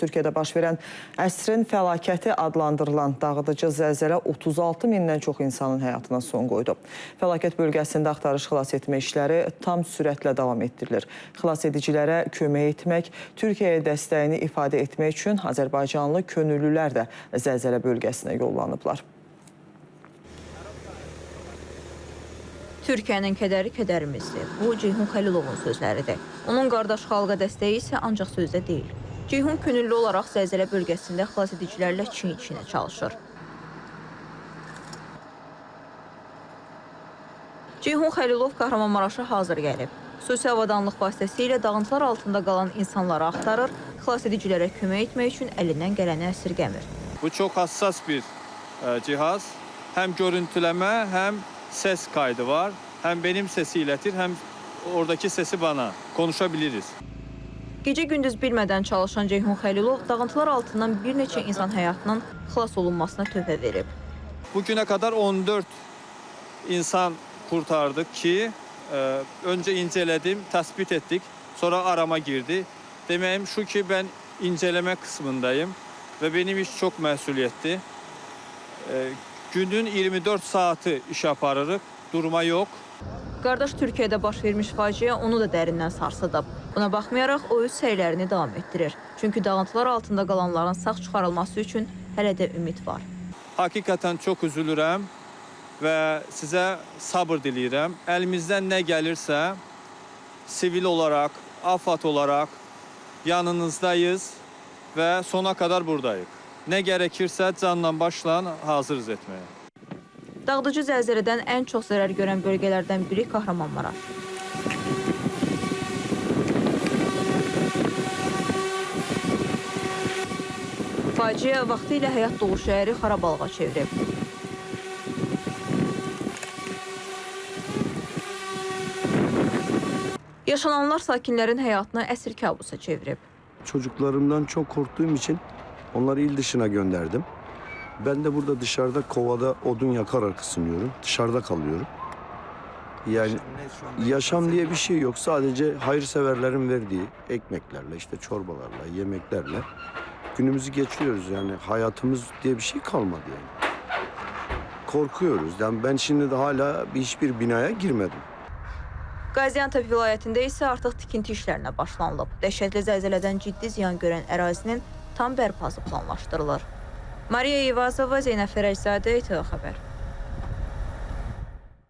Türkiyədə baş verən əsrin fəlakəti adlandırılan dağıdıcı zəlzələ 36 mindən çox insanın həyatına son qoydu. Fəlakət bölgəsində axtarış xilas etmə işləri tam sürətlə davam etdirilir. Xilas edicilərə kömək etmək, Türkiyəyə dəstəyini ifadə etmək üçün Azərbaycanlı könüllülər də zəlzələ bölgəsinə yollanıblar. Türkiyənin kədəri kədərimizdir. Bu Ceyhun Xəlilovun sözləridir. Onun qardaş xalqa dəstəyi isə ancaq sözdə deyil. Ceyhun könüllü olaraq zəlzələ bölgəsində xilas edicilərlə çiyin-çiyinə çalışır. Ceyhun Xəlilov Kahramanmaraşa hazır gəlib. Xüsusi avadanlıq vasitəsilə dağıntılar altında qalan insanları axtarır, xilas edicilərə kömək etmək üçün əlindən gələni əsirgəmir. Bu çok hassas bir e, cihaz. Hem görüntüleme hem ses kaydı var. Hem benim sesi iletir hem oradaki sesi bana. Konuşabiliriz. Gecə gündüz bilmədən çalışan Ceyhun Xəlilov dağıntılar altından bir neçə insan həyatının xilas olunmasına töhfə verib. Bugüne kadar 14 insan kurtardık ki e, önce inceledim, tespit ettik. Sonra arama girdi. Demeyim şu ki ben inceleme kısmındayım ve benim iş çok mesuliyetli. E, günün 24 saati iş aparırıq, durma yok. Qardaş Türkiyədə baş vermiş faciə onu da dərindən sarsıdıb. Buna baxmayaraq o öz səylərini davam etdirir. Çünki dağıntılar altında qalanların sağ çıxarılması üçün hələ də ümid var. Hakikaten çok üzülürəm və sizə sabır diləyirəm. Əlimizdən nə gəlirsə, sivil olaraq, AFAD olaraq yanınızdayız və sona kadar buradayıq. Nə gərəkirsə canla başla hazırız etməyə. Dağıdıcı zəlzələdən ən çox zərər görən bölgələrdən biri Kahramanmaraş. Faciə vaxtilə həyat dolu şəhəri xarabalığa çevirib. Yaşananlar sakinlərin həyatını əsir kabusa çevirib. Çocuklarımdan çok korktuğum için onları il dışına gönderdim. Ben de burada dışarıda kovada odun yakarak ısınıyorum. Dışarıda kalıyorum. Yani yaşam diye bir şey yok. Sadece hayırseverlerin verdiği ekmeklerle, işte çorbalarla, yemeklerle günümüzü geçiriyoruz. Yani hayatımız diye bir şey kalmadı yani. Korkuyoruz. Yani ben şimdi de hala bir hiçbir binaya girmedim. Qaziantep vilayətində isə artıq tikinti işlərinə başlanılıb. Dəhşətli zəlzələdən ciddi ziyan görən ərazinin tam bərpası planlaşdırılır. Mariya Yevazova, Zeynəb Fərəczadə, İTV Xəbər.